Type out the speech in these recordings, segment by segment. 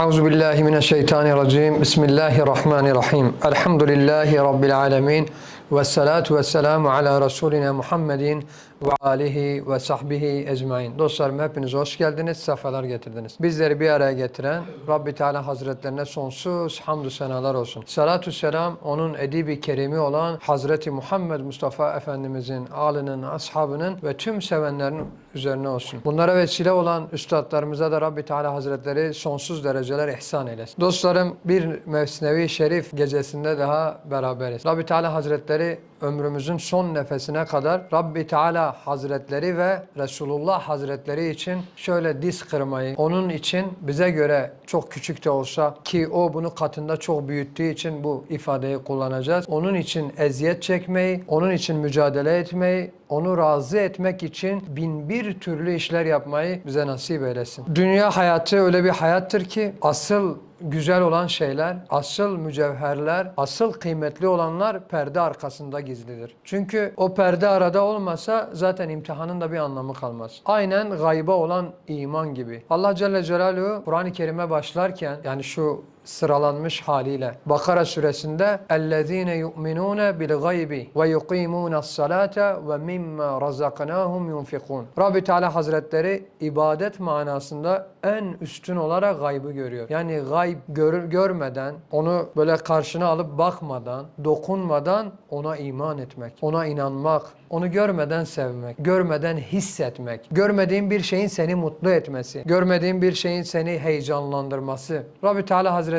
Euzu billahi mineşşeytanirracim. Bismillahirrahmanirrahim. Elhamdülillahi rabbil alamin. Ve salatu ve selamu ala Resulina Muhammedin ve alihi ve sahbihi ecmain. Dostlarım hepiniz hoş geldiniz, sefalar getirdiniz. Bizleri bir araya getiren Rabbi Teala Hazretlerine sonsuz hamdü senalar olsun. Salatü selam onun edibi kerimi olan Hazreti Muhammed Mustafa Efendimizin, alının, ashabının ve tüm sevenlerin üzerine olsun. Bunlara vesile olan üstadlarımıza da Rabbi Teala Hazretleri sonsuz dereceler ihsan eylesin. Dostlarım bir Mesnevi Şerif gecesinde daha beraberiz. Rabbi Teala Hazretleri ömrümüzün son nefesine kadar Rabbi Teala Hazretleri ve Resulullah Hazretleri için şöyle diz kırmayı, onun için bize göre çok küçük de olsa ki o bunu katında çok büyüttüğü için bu ifadeyi kullanacağız. Onun için eziyet çekmeyi, onun için mücadele etmeyi, onu razı etmek için bin bir türlü işler yapmayı bize nasip eylesin. Dünya hayatı öyle bir hayattır ki asıl güzel olan şeyler, asıl mücevherler, asıl kıymetli olanlar perde arkasında gizlidir. Çünkü o perde arada olmasa zaten imtihanın da bir anlamı kalmaz. Aynen gayba olan iman gibi. Allah Celle Celaluhu Kur'an-ı Kerim'e başlarken yani şu sıralanmış haliyle. Bakara suresinde اَلَّذ۪ينَ يُؤْمِنُونَ بِالْغَيْبِ وَيُقِيمُونَ الصَّلَاةَ وَمِمَّا رَزَقَنَاهُمْ يُنْفِقُونَ Rabbi Teala Hazretleri ibadet manasında en üstün olarak gaybı görüyor. Yani gayb görür görmeden, onu böyle karşına alıp bakmadan, dokunmadan ona iman etmek, ona inanmak, onu görmeden sevmek, görmeden hissetmek, görmediğin bir şeyin seni mutlu etmesi, görmediğin bir şeyin seni heyecanlandırması. Rabbi Teala Hazretleri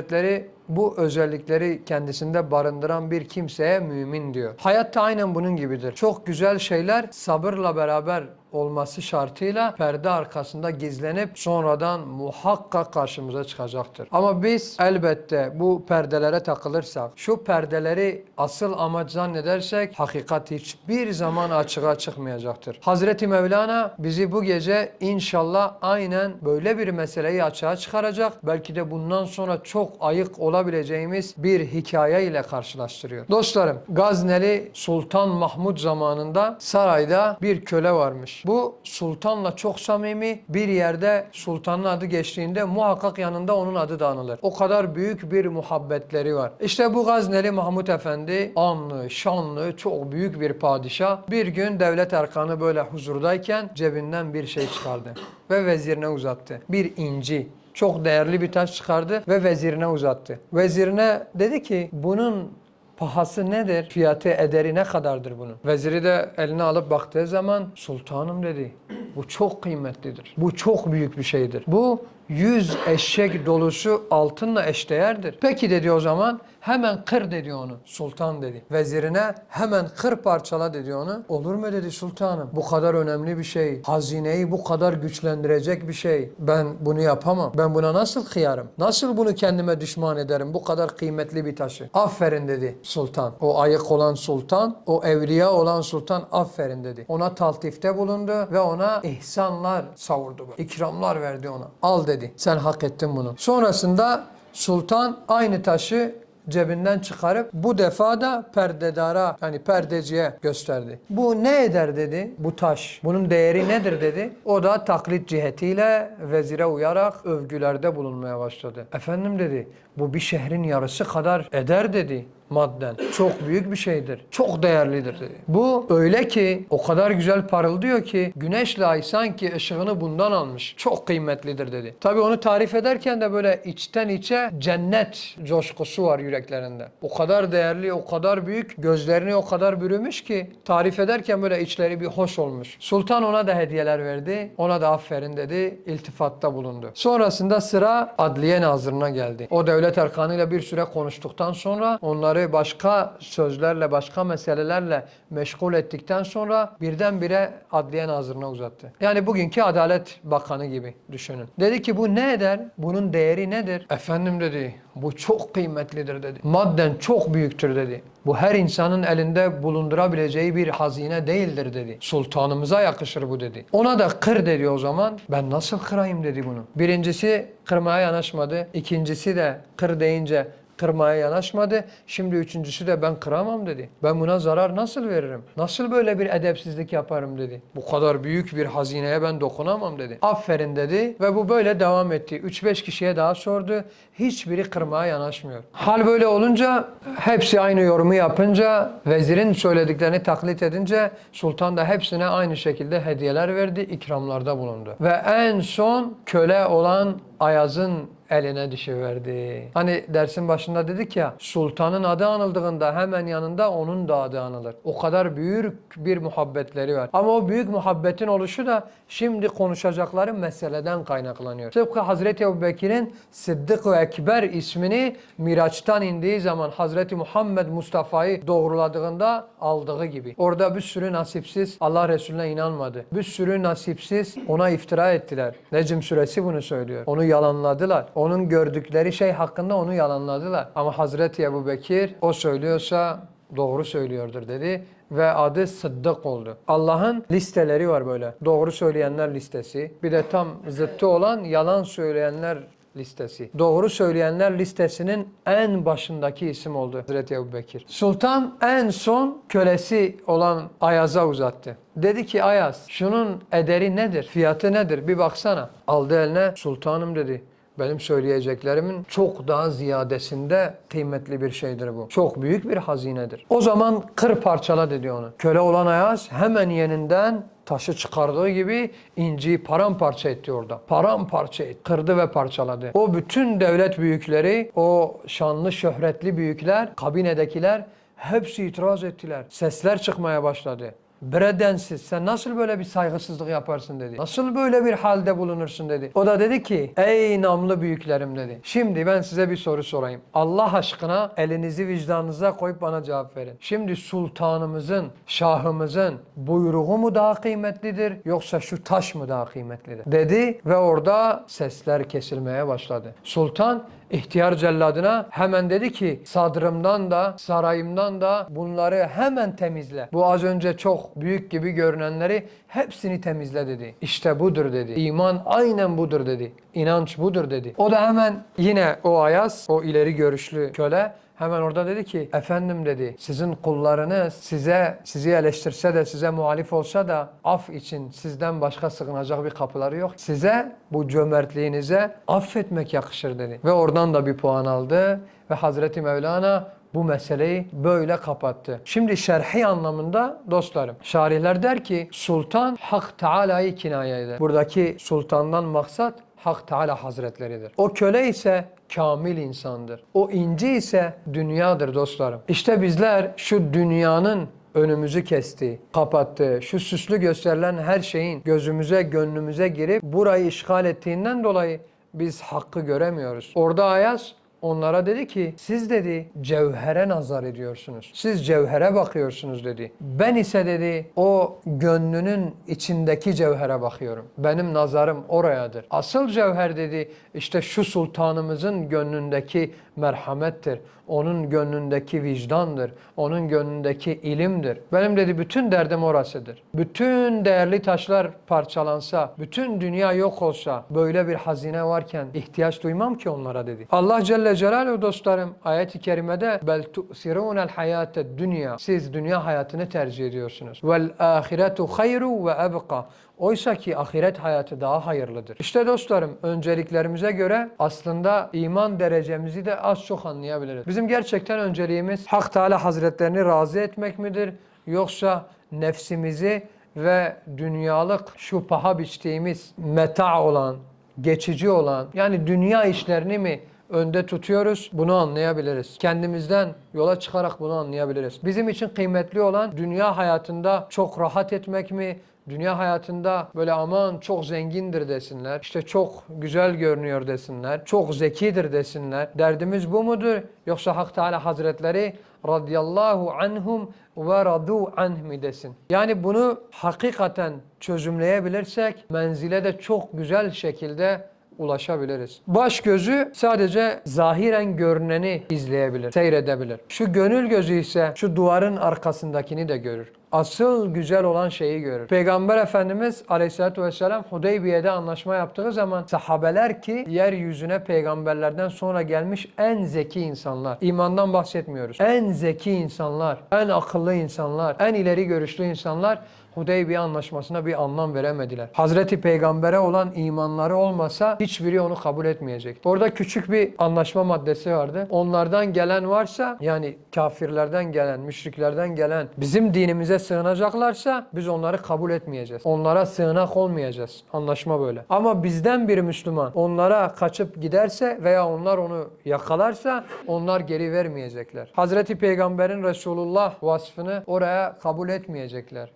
bu özellikleri kendisinde barındıran bir kimseye mümin diyor. Hayatta aynen bunun gibidir. Çok güzel şeyler sabırla beraber olması şartıyla perde arkasında gizlenip sonradan muhakkak karşımıza çıkacaktır. Ama biz elbette bu perdelere takılırsak, şu perdeleri asıl amaç zannedersek hakikat hiçbir zaman açığa çıkmayacaktır. Hazreti Mevlana bizi bu gece inşallah aynen böyle bir meseleyi açığa çıkaracak. Belki de bundan sonra çok ayık olabileceğimiz bir hikaye ile karşılaştırıyor. Dostlarım, Gazneli Sultan Mahmud zamanında sarayda bir köle varmış. Bu sultanla çok samimi bir yerde sultanın adı geçtiğinde muhakkak yanında onun adı da anılır. O kadar büyük bir muhabbetleri var. İşte bu Gazneli Mahmud Efendi anlı, şanlı, çok büyük bir padişah. Bir gün devlet erkanı böyle huzurdayken cebinden bir şey çıkardı ve vezirine uzattı. Bir inci çok değerli bir taş çıkardı ve vezirine uzattı. Vezirine dedi ki bunun pahası nedir? Fiyatı ederi ne kadardır bunun? Veziri de eline alıp baktığı zaman sultanım dedi. Bu çok kıymetlidir. Bu çok büyük bir şeydir. Bu yüz eşek dolusu altınla eşdeğerdir. Peki dedi o zaman hemen kır dedi onu. Sultan dedi. Vezirine hemen kır parçala dedi onu. Olur mu dedi sultanım. Bu kadar önemli bir şey. Hazineyi bu kadar güçlendirecek bir şey. Ben bunu yapamam. Ben buna nasıl kıyarım? Nasıl bunu kendime düşman ederim? Bu kadar kıymetli bir taşı. Aferin dedi sultan. O ayık olan sultan, o evliya olan sultan aferin dedi. Ona taltifte bulundu ve ona ihsanlar savurdu. İkramlar verdi ona. Al dedi. Sen hak ettin bunu. Sonrasında sultan aynı taşı cebinden çıkarıp bu defa da perdedara yani perdeciye gösterdi. Bu ne eder dedi bu taş. Bunun değeri nedir dedi. O da taklit cihetiyle vezire uyarak övgülerde bulunmaya başladı. Efendim dedi bu bir şehrin yarısı kadar eder dedi madden. Çok büyük bir şeydir. Çok değerlidir dedi. Bu öyle ki o kadar güzel parıldıyor ki güneşle ay sanki ışığını bundan almış. Çok kıymetlidir dedi. Tabi onu tarif ederken de böyle içten içe cennet coşkusu var yüreklerinde. O kadar değerli, o kadar büyük, gözlerini o kadar bürümüş ki tarif ederken böyle içleri bir hoş olmuş. Sultan ona da hediyeler verdi. Ona da aferin dedi. iltifatta bulundu. Sonrasında sıra adliye nazırına geldi. O devlet erkanıyla bir süre konuştuktan sonra onları başka sözlerle, başka meselelerle meşgul ettikten sonra birdenbire adliye nazırına uzattı. Yani bugünkü Adalet Bakanı gibi düşünün. Dedi ki bu ne eder? Bunun değeri nedir? Efendim dedi bu çok kıymetlidir dedi. Madden çok büyüktür dedi. Bu her insanın elinde bulundurabileceği bir hazine değildir dedi. Sultanımıza yakışır bu dedi. Ona da kır dedi o zaman. Ben nasıl kırayım dedi bunu. Birincisi kırmaya yanaşmadı. İkincisi de kır deyince kırmaya yanaşmadı. Şimdi üçüncüsü de ben kıramam dedi. Ben buna zarar nasıl veririm? Nasıl böyle bir edepsizlik yaparım dedi. Bu kadar büyük bir hazineye ben dokunamam dedi. Aferin dedi ve bu böyle devam etti. 3-5 kişiye daha sordu. Hiçbiri kırmaya yanaşmıyor. Hal böyle olunca hepsi aynı yorumu yapınca vezirin söylediklerini taklit edince sultan da hepsine aynı şekilde hediyeler verdi, ikramlarda bulundu. Ve en son köle olan Ayaz'ın eline düşüverdi. Hani dersin başında dedik ya sultanın adı anıldığında hemen yanında onun da adı anılır. O kadar büyük bir muhabbetleri var. Ama o büyük muhabbetin oluşu da şimdi konuşacakları meseleden kaynaklanıyor. Tıpkı Hazreti Ebu Bekir'in Sıddık ve Ekber ismini Miraç'tan indiği zaman Hazreti Muhammed Mustafa'yı doğruladığında aldığı gibi. Orada bir sürü nasipsiz Allah Resulüne inanmadı. Bir sürü nasipsiz ona iftira ettiler. Necm suresi bunu söylüyor. Onu yalanladılar. Onun gördükleri şey hakkında onu yalanladılar. Ama Hazreti Ebu Bekir o söylüyorsa doğru söylüyordur dedi ve adı Sıddık oldu. Allah'ın listeleri var böyle. Doğru söyleyenler listesi. Bir de tam zıttı olan yalan söyleyenler listesi. Doğru söyleyenler listesinin en başındaki isim oldu Hazreti Ebu Bekir. Sultan en son kölesi olan Ayaz'a uzattı. Dedi ki Ayaz şunun ederi nedir? Fiyatı nedir? Bir baksana. Aldı eline sultanım dedi. Benim söyleyeceklerimin çok daha ziyadesinde kıymetli bir şeydir bu. Çok büyük bir hazinedir. O zaman kır parçala dedi onu. Köle olan Ayaz hemen yeninden taşı çıkardığı gibi inciyi paramparça etti orada. Paramparça etti. Kırdı ve parçaladı. O bütün devlet büyükleri, o şanlı şöhretli büyükler, kabinedekiler hepsi itiraz ettiler. Sesler çıkmaya başladı. Bredensiz sen nasıl böyle bir saygısızlık yaparsın dedi. Nasıl böyle bir halde bulunursun dedi. O da dedi ki ey namlı büyüklerim dedi. Şimdi ben size bir soru sorayım. Allah aşkına elinizi vicdanınıza koyup bana cevap verin. Şimdi sultanımızın, şahımızın buyruğu mu daha kıymetlidir yoksa şu taş mı daha kıymetlidir? Dedi ve orada sesler kesilmeye başladı. Sultan ihtiyar celladına hemen dedi ki sadrımdan da sarayımdan da bunları hemen temizle. Bu az önce çok büyük gibi görünenleri hepsini temizle dedi. İşte budur dedi. İman aynen budur dedi. İnanç budur dedi. O da hemen yine o Ayaz, o ileri görüşlü köle Hemen orada dedi ki efendim dedi sizin kullarınız size sizi eleştirse de size muhalif olsa da af için sizden başka sığınacak bir kapıları yok. Size bu cömertliğinize affetmek yakışır dedi. Ve oradan da bir puan aldı ve Hazreti Mevlana bu meseleyi böyle kapattı. Şimdi şerhi anlamında dostlarım. Şarihler der ki sultan Hak Teala'yı kinaye eder. Buradaki sultandan maksat Hak Teala Hazretleridir. O köle ise kamil insandır. O inci ise dünyadır dostlarım. İşte bizler şu dünyanın önümüzü kesti, kapattı. Şu süslü gösterilen her şeyin gözümüze, gönlümüze girip burayı işgal ettiğinden dolayı biz hakkı göremiyoruz. Orada Ayaz onlara dedi ki siz dedi cevhere nazar ediyorsunuz. Siz cevhere bakıyorsunuz dedi. Ben ise dedi o gönlünün içindeki cevhere bakıyorum. Benim nazarım orayadır. Asıl cevher dedi işte şu sultanımızın gönlündeki merhamettir. Onun gönlündeki vicdandır. Onun gönlündeki ilimdir. Benim dedi bütün derdim orasıdır. Bütün değerli taşlar parçalansa, bütün dünya yok olsa böyle bir hazine varken ihtiyaç duymam ki onlara dedi. Allah Celle Celaluhu dostlarım ayet-i kerimede bel tu'sirunel hayate dünya. Siz dünya hayatını tercih ediyorsunuz. Vel ahiretu hayru ve ebqa. Oysa ki ahiret hayatı daha hayırlıdır. İşte dostlarım önceliklerimize göre aslında iman derecemizi de az çok anlayabiliriz. Bizim gerçekten önceliğimiz Hak Teala Hazretlerini razı etmek midir? Yoksa nefsimizi ve dünyalık şu paha biçtiğimiz meta olan, geçici olan yani dünya işlerini mi önde tutuyoruz. Bunu anlayabiliriz. Kendimizden yola çıkarak bunu anlayabiliriz. Bizim için kıymetli olan dünya hayatında çok rahat etmek mi? Dünya hayatında böyle aman çok zengindir desinler. işte çok güzel görünüyor desinler. Çok zekidir desinler. Derdimiz bu mudur? Yoksa Hak Teala Hazretleri radıyallahu anhum ve radu anh mi desin? Yani bunu hakikaten çözümleyebilirsek menzile de çok güzel şekilde ulaşabiliriz. Baş gözü sadece zahiren görüneni izleyebilir, seyredebilir. Şu gönül gözü ise şu duvarın arkasındakini de görür. Asıl güzel olan şeyi görür. Peygamber Efendimiz Aleyhisselatü Vesselam Hudeybiye'de anlaşma yaptığı zaman sahabeler ki yeryüzüne peygamberlerden sonra gelmiş en zeki insanlar. İmandan bahsetmiyoruz. En zeki insanlar, en akıllı insanlar, en ileri görüşlü insanlar Hudeybiye anlaşmasına bir anlam veremediler. Hazreti Peygamber'e olan imanları olmasa hiçbiri onu kabul etmeyecek. Orada küçük bir anlaşma maddesi vardı. Onlardan gelen varsa yani kafirlerden gelen, müşriklerden gelen bizim dinimize sığınacaklarsa biz onları kabul etmeyeceğiz. Onlara sığınak olmayacağız. Anlaşma böyle. Ama bizden bir Müslüman onlara kaçıp giderse veya onlar onu yakalarsa onlar geri vermeyecekler. Hazreti Peygamber'in Resulullah vasfını oraya kabul etmeyecekler.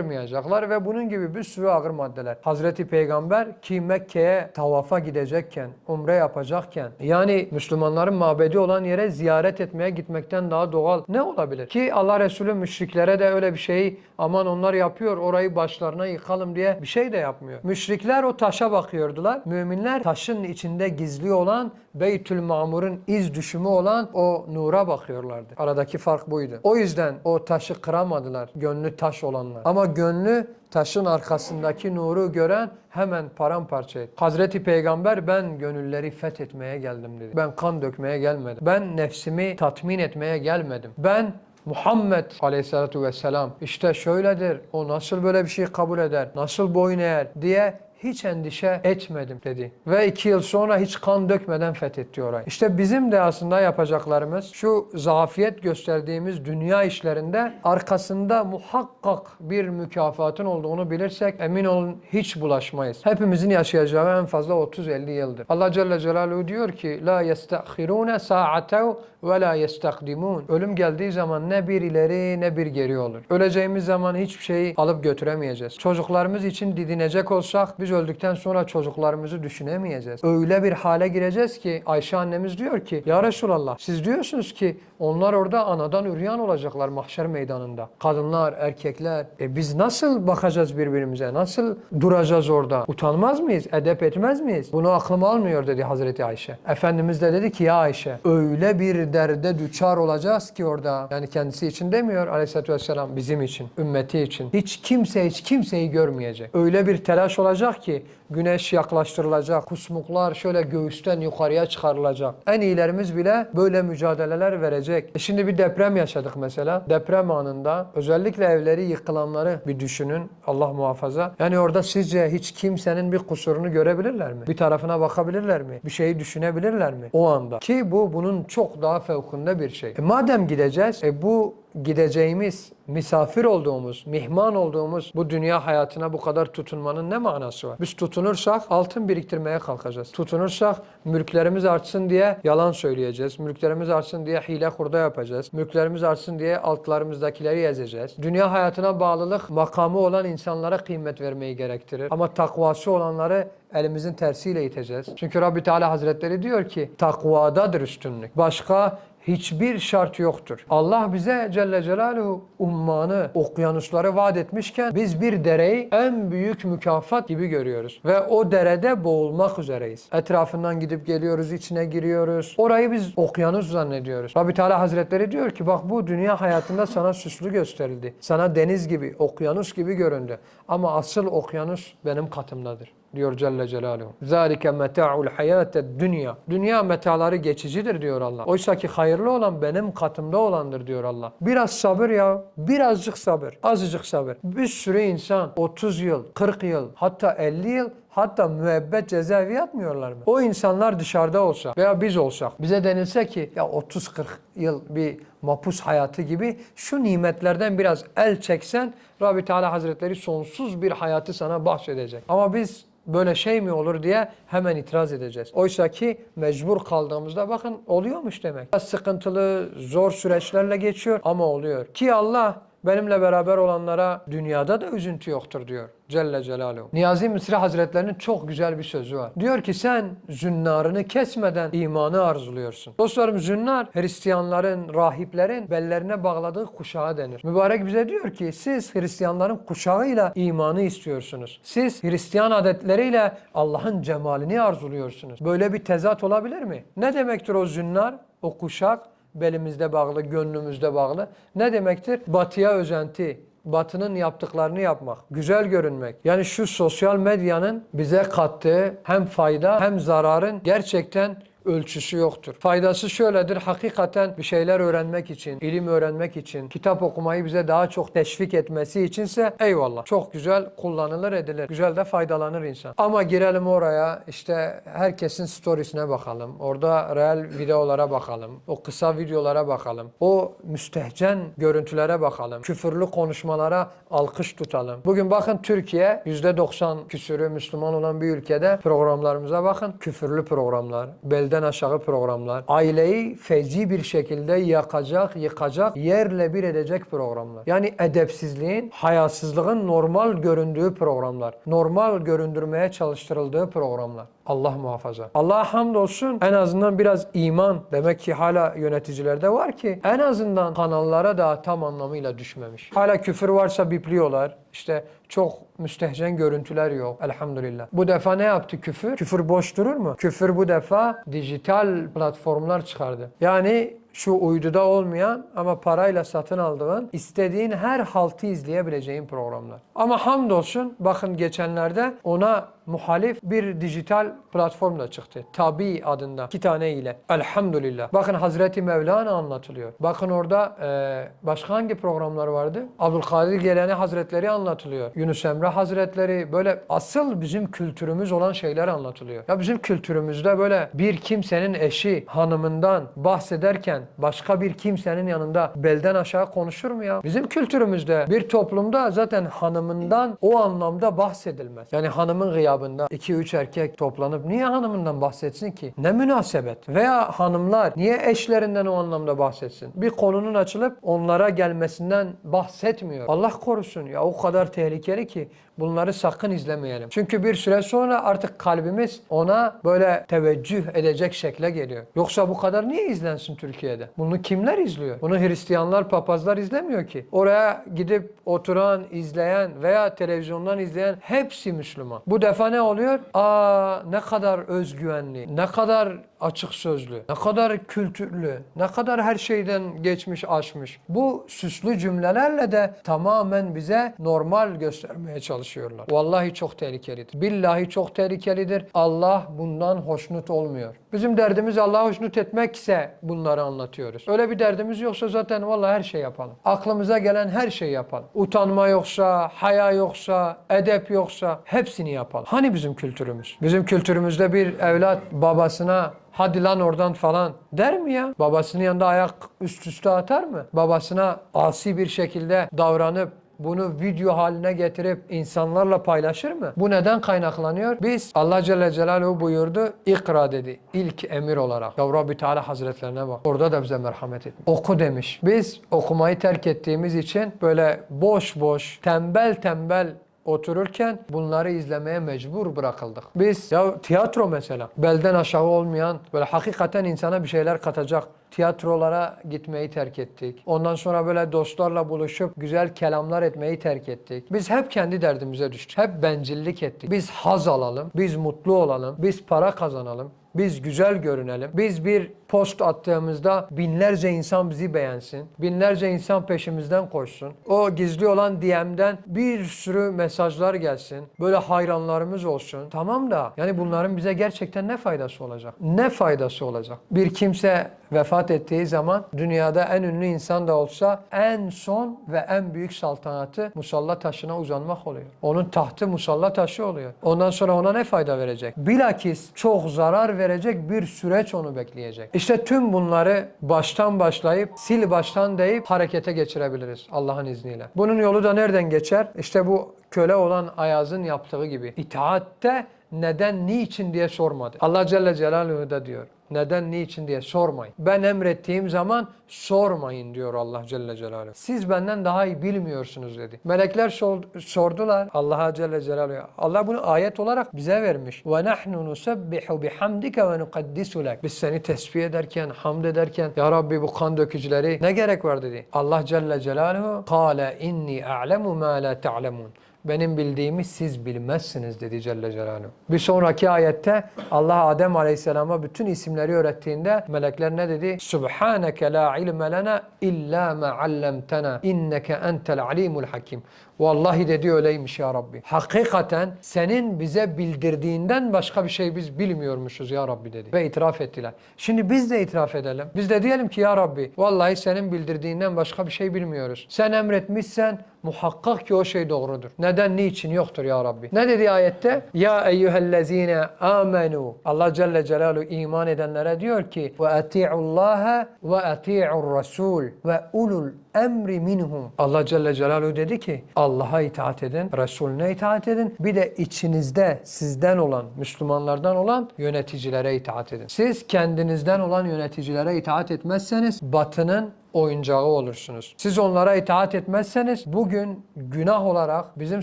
Yazdırmayacaklar ve bunun gibi bir sürü ağır maddeler. Hazreti Peygamber ki Mekke'ye tavafa gidecekken, umre yapacakken yani Müslümanların mabedi olan yere ziyaret etmeye gitmekten daha doğal ne olabilir? Ki Allah Resulü müşriklere de öyle bir şeyi aman onlar yapıyor orayı başlarına yıkalım diye bir şey de yapmıyor. Müşrikler o taşa bakıyordular. Müminler taşın içinde gizli olan Beytül Mamur'un iz düşümü olan o nura bakıyorlardı. Aradaki fark buydu. O yüzden o taşı kıramadılar. Gönlü taş olanlar. Ama gönlü taşın arkasındaki nuru gören hemen paramparça etti. Hazreti Peygamber ben gönülleri fethetmeye geldim dedi. Ben kan dökmeye gelmedim. Ben nefsimi tatmin etmeye gelmedim. Ben Muhammed aleyhissalatu vesselam işte şöyledir. O nasıl böyle bir şey kabul eder? Nasıl boyun eğer diye hiç endişe etmedim dedi. Ve iki yıl sonra hiç kan dökmeden fethetti orayı. İşte bizim de aslında yapacaklarımız şu zafiyet gösterdiğimiz dünya işlerinde arkasında muhakkak bir mükafatın olduğunu bilirsek emin olun hiç bulaşmayız. Hepimizin yaşayacağı en fazla 30-50 yıldır. Allah Celle Celaluhu diyor ki La yestahirune sa'atev ve la yestakdimun. Ölüm geldiği zaman ne bir ileri ne bir geri olur. Öleceğimiz zaman hiçbir şeyi alıp götüremeyeceğiz. Çocuklarımız için didinecek olsak biz öldükten sonra çocuklarımızı düşünemeyeceğiz. Öyle bir hale gireceğiz ki Ayşe annemiz diyor ki Ya Resulallah siz diyorsunuz ki onlar orada anadan üryan olacaklar mahşer meydanında. Kadınlar, erkekler. E biz nasıl bakacağız birbirimize? Nasıl duracağız orada? Utanmaz mıyız? Edep etmez miyiz? Bunu aklım almıyor dedi Hazreti Ayşe. Efendimiz de dedi ki ya Ayşe öyle bir derde düçar olacağız ki orada. Yani kendisi için demiyor aleyhissalatü vesselam bizim için, ümmeti için. Hiç kimse hiç kimseyi görmeyecek. Öyle bir telaş olacak ki güneş yaklaştırılacak, kusmuklar şöyle göğüsten yukarıya çıkarılacak. En iyilerimiz bile böyle mücadeleler verecek. E şimdi bir deprem yaşadık mesela. Deprem anında özellikle evleri yıkılanları bir düşünün. Allah muhafaza. Yani orada sizce hiç kimsenin bir kusurunu görebilirler mi? Bir tarafına bakabilirler mi? Bir şeyi düşünebilirler mi? O anda. Ki bu bunun çok daha fevkinde bir şey. E madem gideceğiz, e bu gideceğimiz, misafir olduğumuz, mihman olduğumuz bu dünya hayatına bu kadar tutunmanın ne manası var? Biz tutunursak altın biriktirmeye kalkacağız. Tutunursak mülklerimiz artsın diye yalan söyleyeceğiz. Mülklerimiz artsın diye hile hurda yapacağız. Mülklerimiz artsın diye altlarımızdakileri ezeceğiz. Dünya hayatına bağlılık makamı olan insanlara kıymet vermeyi gerektirir. Ama takvası olanları elimizin tersiyle iteceğiz. Çünkü Rabbi Teala Hazretleri diyor ki takvadadır üstünlük. Başka hiçbir şart yoktur. Allah bize Celle Celaluhu ummanı, okyanusları vaat etmişken biz bir dereyi en büyük mükafat gibi görüyoruz. Ve o derede boğulmak üzereyiz. Etrafından gidip geliyoruz, içine giriyoruz. Orayı biz okyanus zannediyoruz. Rabbi Teala Hazretleri diyor ki bak bu dünya hayatında sana süslü gösterildi. Sana deniz gibi, okyanus gibi göründü. Ama asıl okyanus benim katımdadır diyor Celle Celaluhu. Zalike meta'ul hayate dünya. Dünya metaları geçicidir diyor Allah. Oysa ki hayırlı olan benim katımda olandır diyor Allah. Biraz sabır ya. Birazcık sabır. Azıcık sabır. Bir sürü insan 30 yıl, 40 yıl, hatta 50 yıl Hatta müebbet cezaevi yatmıyorlar mı? O insanlar dışarıda olsa veya biz olsak bize denilse ki ya 30-40 yıl bir mapus hayatı gibi şu nimetlerden biraz el çeksen Rabbi Teala Hazretleri sonsuz bir hayatı sana bahşedecek. Ama biz böyle şey mi olur diye hemen itiraz edeceğiz. Oysa ki mecbur kaldığımızda bakın oluyormuş demek. Sıkıntılı, zor süreçlerle geçiyor ama oluyor. Ki Allah benimle beraber olanlara dünyada da üzüntü yoktur diyor. Celle Celaluhu. Niyazi Mısri Hazretlerinin çok güzel bir sözü var. Diyor ki sen zünnarını kesmeden imanı arzuluyorsun. Dostlarım zünnar Hristiyanların, rahiplerin bellerine bağladığı kuşağa denir. Mübarek bize diyor ki siz Hristiyanların kuşağıyla imanı istiyorsunuz. Siz Hristiyan adetleriyle Allah'ın cemalini arzuluyorsunuz. Böyle bir tezat olabilir mi? Ne demektir o zünnar? O kuşak belimizde bağlı, gönlümüzde bağlı. Ne demektir? Batıya özenti, Batının yaptıklarını yapmak, güzel görünmek. Yani şu sosyal medyanın bize kattığı hem fayda hem zararın gerçekten ölçüsü yoktur. Faydası şöyledir. Hakikaten bir şeyler öğrenmek için, ilim öğrenmek için, kitap okumayı bize daha çok teşvik etmesi içinse eyvallah. Çok güzel kullanılır edilir. Güzel de faydalanır insan. Ama girelim oraya işte herkesin storiesine bakalım. Orada real videolara bakalım. O kısa videolara bakalım. O müstehcen görüntülere bakalım. Küfürlü konuşmalara alkış tutalım. Bugün bakın Türkiye %90 küsürü Müslüman olan bir ülkede programlarımıza bakın. Küfürlü programlar, belden aşağı programlar, aileyi feci bir şekilde yakacak, yıkacak, yerle bir edecek programlar. Yani edepsizliğin, hayasızlığın normal göründüğü programlar. Normal göründürmeye çalıştırıldığı programlar. Allah muhafaza. Allah'a hamdolsun en azından biraz iman demek ki hala yöneticilerde var ki en azından kanallara da tam anlamıyla düşmemiş. Hala küfür varsa bipliyorlar. İşte çok müstehcen görüntüler yok elhamdülillah. Bu defa ne yaptı küfür? Küfür boş durur mu? Küfür bu defa dijital platformlar çıkardı. Yani şu uyduda olmayan ama parayla satın aldığın, istediğin her haltı izleyebileceğin programlar. Ama hamdolsun bakın geçenlerde ona muhalif bir dijital platform da çıktı. Tabi adında. iki tane ile. Elhamdülillah. Bakın Hazreti Mevlana anlatılıyor. Bakın orada e, başka hangi programlar vardı? Abdülkadir Geleni Hazretleri anlatılıyor. Yunus Emre Hazretleri böyle asıl bizim kültürümüz olan şeyler anlatılıyor. Ya bizim kültürümüzde böyle bir kimsenin eşi hanımından bahsederken başka bir kimsenin yanında belden aşağı konuşur mu ya? Bizim kültürümüzde bir toplumda zaten hanımından o anlamda bahsedilmez. Yani hanımın gıyabında 2-3 erkek toplanıp niye hanımından bahsetsin ki? Ne münasebet? Veya hanımlar niye eşlerinden o anlamda bahsetsin? Bir konunun açılıp onlara gelmesinden bahsetmiyor. Allah korusun ya o kadar tehlikeli ki bunları sakın izlemeyelim. Çünkü bir süre sonra artık kalbimiz ona böyle teveccüh edecek şekle geliyor. Yoksa bu kadar niye izlensin Türkiye'de? Bunu kimler izliyor? Bunu Hristiyanlar, papazlar izlemiyor ki. Oraya gidip oturan, izleyen veya televizyondan izleyen hepsi Müslüman. Bu defa ne oluyor? Aa ne kadar özgüvenli, ne kadar açık sözlü, ne kadar kültürlü, ne kadar her şeyden geçmiş aşmış. Bu süslü cümlelerle de tamamen bize normal göstermeye çalışıyorlar. Vallahi çok tehlikelidir. Billahi çok tehlikelidir. Allah bundan hoşnut olmuyor. Bizim derdimiz Allah'ı hoşnut etmekse bunları anlatıyoruz. Öyle bir derdimiz yoksa zaten vallahi her şey yapalım. Aklımıza gelen her şeyi yapalım. Utanma yoksa, haya yoksa, edep yoksa hepsini yapalım. Hani bizim kültürümüz? Bizim kültürümüzde bir evlat babasına hadi lan oradan falan der mi ya? Babasının yanında ayak üst üste atar mı? Babasına asi bir şekilde davranıp bunu video haline getirip insanlarla paylaşır mı? Bu neden kaynaklanıyor? Biz Allah Celle Celaluhu buyurdu. İkra dedi. İlk emir olarak. Ya Rabbi Teala Hazretlerine bak. Orada da bize merhamet etmiş. Oku demiş. Biz okumayı terk ettiğimiz için böyle boş boş, tembel tembel otururken bunları izlemeye mecbur bırakıldık. Biz ya tiyatro mesela belden aşağı olmayan böyle hakikaten insana bir şeyler katacak tiyatrolara gitmeyi terk ettik. Ondan sonra böyle dostlarla buluşup güzel kelamlar etmeyi terk ettik. Biz hep kendi derdimize düştük. Hep bencillik ettik. Biz haz alalım, biz mutlu olalım, biz para kazanalım, biz güzel görünelim. Biz bir post attığımızda binlerce insan bizi beğensin. Binlerce insan peşimizden koşsun. O gizli olan DM'den bir sürü mesajlar gelsin. Böyle hayranlarımız olsun. Tamam da yani bunların bize gerçekten ne faydası olacak? Ne faydası olacak? Bir kimse vefat ettiği zaman dünyada en ünlü insan da olsa en son ve en büyük saltanatı musalla taşına uzanmak oluyor. Onun tahtı musalla taşı oluyor. Ondan sonra ona ne fayda verecek? Bilakis çok zarar verecek bir süreç onu bekleyecek. İşte tüm bunları baştan başlayıp sil baştan deyip harekete geçirebiliriz Allah'ın izniyle. Bunun yolu da nereden geçer? İşte bu köle olan Ayaz'ın yaptığı gibi. İtaatte neden, niçin diye sormadı. Allah Celle Celaluhu da diyor. Neden, niçin diye sormayın. Ben emrettiğim zaman sormayın diyor Allah Celle Celaluhu. Siz benden daha iyi bilmiyorsunuz dedi. Melekler sor- sordular Allah'a Celle Celaluhu. Allah bunu ayet olarak bize vermiş. Ve nahnu nusabbihu bihamdike ve nukaddisu lek. Biz seni tesbih ederken, hamd ederken ya Rabbi bu kan dökücüleri ne gerek var dedi. Allah Celle Celaluhu kâle inni a'lemu ma la ta'lemun. Benim bildiğimi siz bilmezsiniz dedi Celle Celaluhu. Bir sonraki ayette Allah Adem Aleyhisselam'a bütün isimleri öğrettiğinde melekler ne dedi? Subhaneke la ilme lena illa ma allamtena inneke entel alimul hakim. Vallahi dedi öyleymiş ya Rabbi. Hakikaten senin bize bildirdiğinden başka bir şey biz bilmiyormuşuz ya Rabbi dedi. Ve itiraf ettiler. Şimdi biz de itiraf edelim. Biz de diyelim ki ya Rabbi vallahi senin bildirdiğinden başka bir şey bilmiyoruz. Sen emretmişsen muhakkak ki o şey doğrudur. Neden, niçin yoktur ya Rabbi. Ne dedi ayette? Ya eyyühellezine amenu. Allah Celle Celaluhu iman edenlere diyor ki ve ati'ullaha ve ati'ur rasul ve ulul emri minhum. Allah Celle Celaluhu dedi ki Allah'a itaat edin, Resulüne itaat edin. Bir de içinizde sizden olan, Müslümanlardan olan yöneticilere itaat edin. Siz kendinizden olan yöneticilere itaat etmezseniz batının oyuncağı olursunuz. Siz onlara itaat etmezseniz bugün günah olarak bizim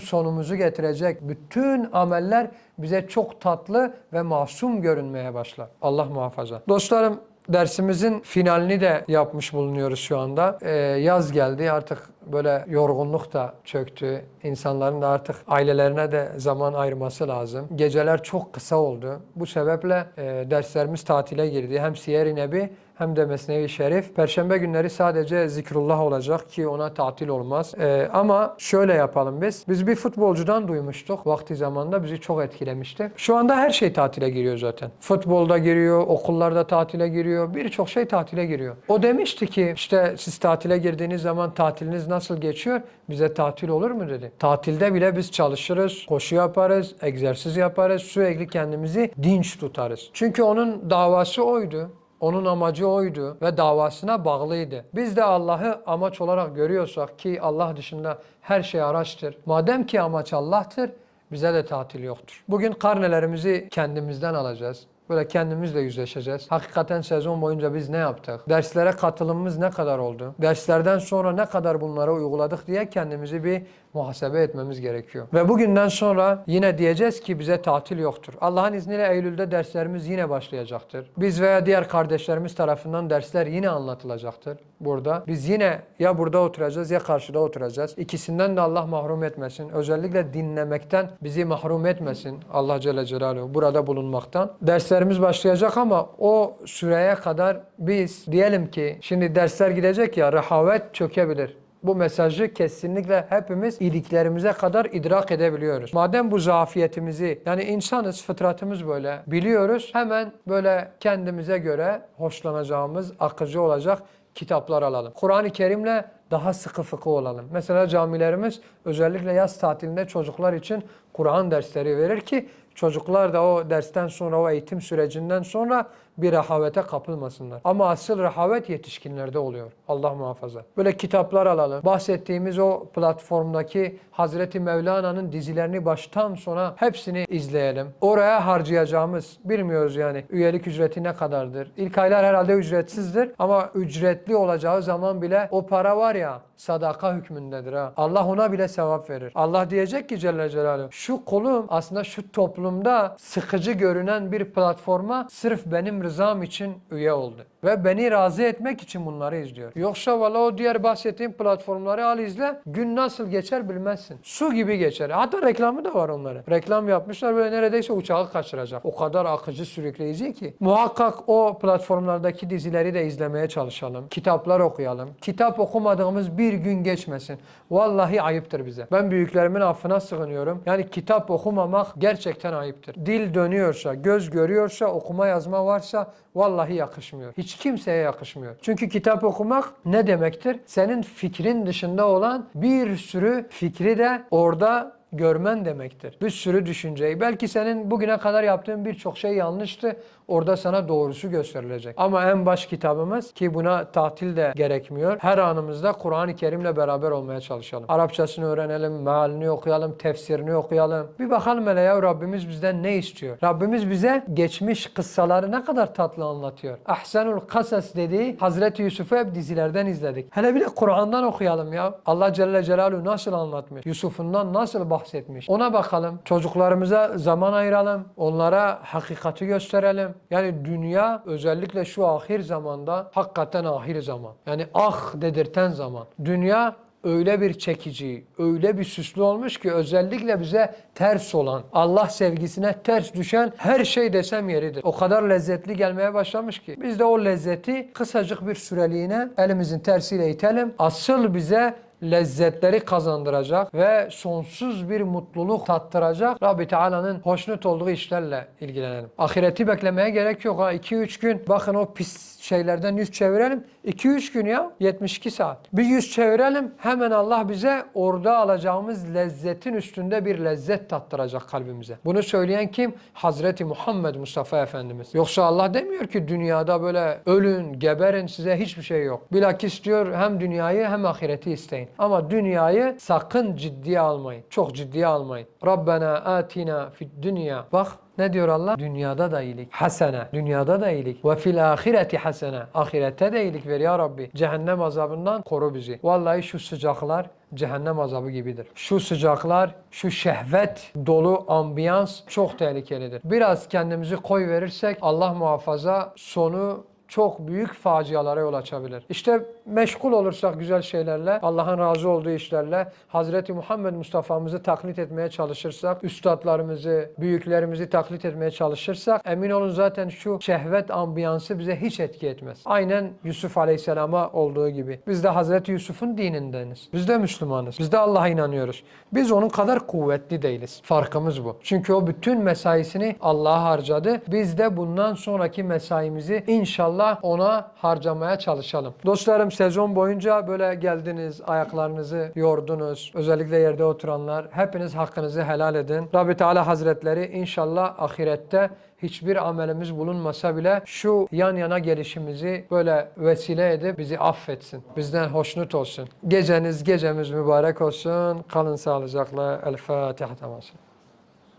sonumuzu getirecek bütün ameller bize çok tatlı ve masum görünmeye başlar. Allah muhafaza. Dostlarım dersimizin finalini de yapmış bulunuyoruz şu anda. Ee, yaz geldi artık böyle yorgunluk da çöktü. İnsanların da artık ailelerine de zaman ayırması lazım. Geceler çok kısa oldu. Bu sebeple e, derslerimiz tatile girdi. Hem Siyer-i Nebi hem de Mesnevi Şerif. Perşembe günleri sadece zikrullah olacak ki ona tatil olmaz. Ee, ama şöyle yapalım biz. Biz bir futbolcudan duymuştuk. Vakti zamanında bizi çok etkilemişti. Şu anda her şey tatile giriyor zaten. Futbolda giriyor, okullarda tatile giriyor. Birçok şey tatile giriyor. O demişti ki işte siz tatile girdiğiniz zaman tatiliniz nasıl geçiyor? Bize tatil olur mu dedi. Tatilde bile biz çalışırız, koşu yaparız, egzersiz yaparız, sürekli kendimizi dinç tutarız. Çünkü onun davası oydu. Onun amacı oydu ve davasına bağlıydı. Biz de Allah'ı amaç olarak görüyorsak ki Allah dışında her şey araçtır. Madem ki amaç Allah'tır, bize de tatil yoktur. Bugün karnelerimizi kendimizden alacağız. Böyle kendimizle yüzleşeceğiz. Hakikaten sezon boyunca biz ne yaptık? Derslere katılımımız ne kadar oldu? Derslerden sonra ne kadar bunları uyguladık diye kendimizi bir muhasebe etmemiz gerekiyor. Ve bugünden sonra yine diyeceğiz ki bize tatil yoktur. Allah'ın izniyle Eylül'de derslerimiz yine başlayacaktır. Biz veya diğer kardeşlerimiz tarafından dersler yine anlatılacaktır burada. Biz yine ya burada oturacağız ya karşıda oturacağız. İkisinden de Allah mahrum etmesin. Özellikle dinlemekten bizi mahrum etmesin Allah Celle Celaluhu burada bulunmaktan. Derslerimiz başlayacak ama o süreye kadar biz diyelim ki şimdi dersler gidecek ya rehavet çökebilir. Bu mesajı kesinlikle hepimiz iliklerimize kadar idrak edebiliyoruz. Madem bu zafiyetimizi yani insanız fıtratımız böyle biliyoruz hemen böyle kendimize göre hoşlanacağımız akıcı olacak kitaplar alalım. Kur'an-ı Kerim'le daha sıkı fıkı olalım. Mesela camilerimiz özellikle yaz tatilinde çocuklar için Kur'an dersleri verir ki çocuklar da o dersten sonra o eğitim sürecinden sonra bir rehavete kapılmasınlar. Ama asıl rehavet yetişkinlerde oluyor. Allah muhafaza. Böyle kitaplar alalım. Bahsettiğimiz o platformdaki Hazreti Mevlana'nın dizilerini baştan sona hepsini izleyelim. Oraya harcayacağımız bilmiyoruz yani üyelik ücreti ne kadardır. İlk aylar herhalde ücretsizdir ama ücretli olacağı zaman bile o para var ya sadaka hükmündedir ha. Allah ona bile sevap verir. Allah diyecek ki Celle Celaluhu şu kolum aslında şu toplumda sıkıcı görünen bir platforma sırf benim rızam için üye oldu. Ve beni razı etmek için bunları izliyor. Yoksa valla o diğer bahsettiğim platformları al izle. Gün nasıl geçer bilmezsin. Su gibi geçer. Hatta reklamı da var onların. Reklam yapmışlar böyle neredeyse uçağı kaçıracak. O kadar akıcı sürükleyici ki. Muhakkak o platformlardaki dizileri de izlemeye çalışalım. Kitaplar okuyalım. Kitap okumadığımız bir gün geçmesin. Vallahi ayıptır bize. Ben büyüklerimin affına sığınıyorum. Yani kitap okumamak gerçekten ayıptır. Dil dönüyorsa, göz görüyorsa, okuma yazma varsa vallahi yakışmıyor. Hiç kimseye yakışmıyor. Çünkü kitap okumak ne demektir? Senin fikrin dışında olan bir sürü fikri de orada görmen demektir. Bir sürü düşünceyi. Belki senin bugüne kadar yaptığın birçok şey yanlıştı. Orada sana doğrusu gösterilecek. Ama en baş kitabımız ki buna tatil de gerekmiyor. Her anımızda Kur'an-ı Kerim'le beraber olmaya çalışalım. Arapçasını öğrenelim, mealini okuyalım, tefsirini okuyalım. Bir bakalım hele ya Rabbimiz bizden ne istiyor? Rabbimiz bize geçmiş kıssaları ne kadar tatlı anlatıyor. Ahsenul Kasas dediği Hazreti Yusuf'u hep dizilerden izledik. Hele bir de Kur'an'dan okuyalım ya. Allah Celle Celaluhu nasıl anlatmış? Yusuf'undan nasıl bahsetmiş? Ona bakalım. Çocuklarımıza zaman ayıralım. Onlara hakikati gösterelim. Yani dünya özellikle şu ahir zamanda hakikaten ahir zaman. Yani ah dedirten zaman. Dünya öyle bir çekici, öyle bir süslü olmuş ki özellikle bize ters olan, Allah sevgisine ters düşen her şey desem yeridir. O kadar lezzetli gelmeye başlamış ki biz de o lezzeti kısacık bir süreliğine elimizin tersiyle itelim. Asıl bize lezzetleri kazandıracak ve sonsuz bir mutluluk tattıracak. Rabbi Teala'nın hoşnut olduğu işlerle ilgilenelim. Ahireti beklemeye gerek yok ha. 2-3 gün. Bakın o pis şeylerden yüz çevirelim 2-3 gün ya 72 saat. Bir yüz çevirelim hemen Allah bize orada alacağımız lezzetin üstünde bir lezzet tattıracak kalbimize. Bunu söyleyen kim? Hazreti Muhammed Mustafa Efendimiz. Yoksa Allah demiyor ki dünyada böyle ölün, geberin size hiçbir şey yok. Bilakis diyor hem dünyayı hem ahireti isteyin. Ama dünyayı sakın ciddiye almayın. Çok ciddiye almayın. Rabbena atina fid dünya. Bak ne diyor Allah? Dünyada da iyilik. Hasene. Dünyada da iyilik. Ve fil ahireti hasene. Ahirette de iyilik ver ya Rabbi. Cehennem azabından koru bizi. Vallahi şu sıcaklar cehennem azabı gibidir. Şu sıcaklar, şu şehvet dolu ambiyans çok tehlikelidir. Biraz kendimizi koy verirsek Allah muhafaza sonu çok büyük facialara yol açabilir. İşte meşgul olursak güzel şeylerle, Allah'ın razı olduğu işlerle, Hazreti Muhammed Mustafa'mızı taklit etmeye çalışırsak, üstadlarımızı, büyüklerimizi taklit etmeye çalışırsak, emin olun zaten şu şehvet ambiyansı bize hiç etki etmez. Aynen Yusuf Aleyhisselam'a olduğu gibi. Biz de Hazreti Yusuf'un dinindeniz. Biz de Müslümanız. Biz de Allah'a inanıyoruz. Biz onun kadar kuvvetli değiliz. Farkımız bu. Çünkü o bütün mesaisini Allah'a harcadı. Biz de bundan sonraki mesaimizi inşallah ona harcamaya çalışalım. Dostlarım sezon boyunca böyle geldiniz, ayaklarınızı yordunuz. Özellikle yerde oturanlar. Hepiniz hakkınızı helal edin. Rabbi Teala Hazretleri inşallah ahirette hiçbir amelimiz bulunmasa bile şu yan yana gelişimizi böyle vesile edip bizi affetsin. Bizden hoşnut olsun. Geceniz gecemiz mübarek olsun. Kalın sağlıcakla. El Fatiha.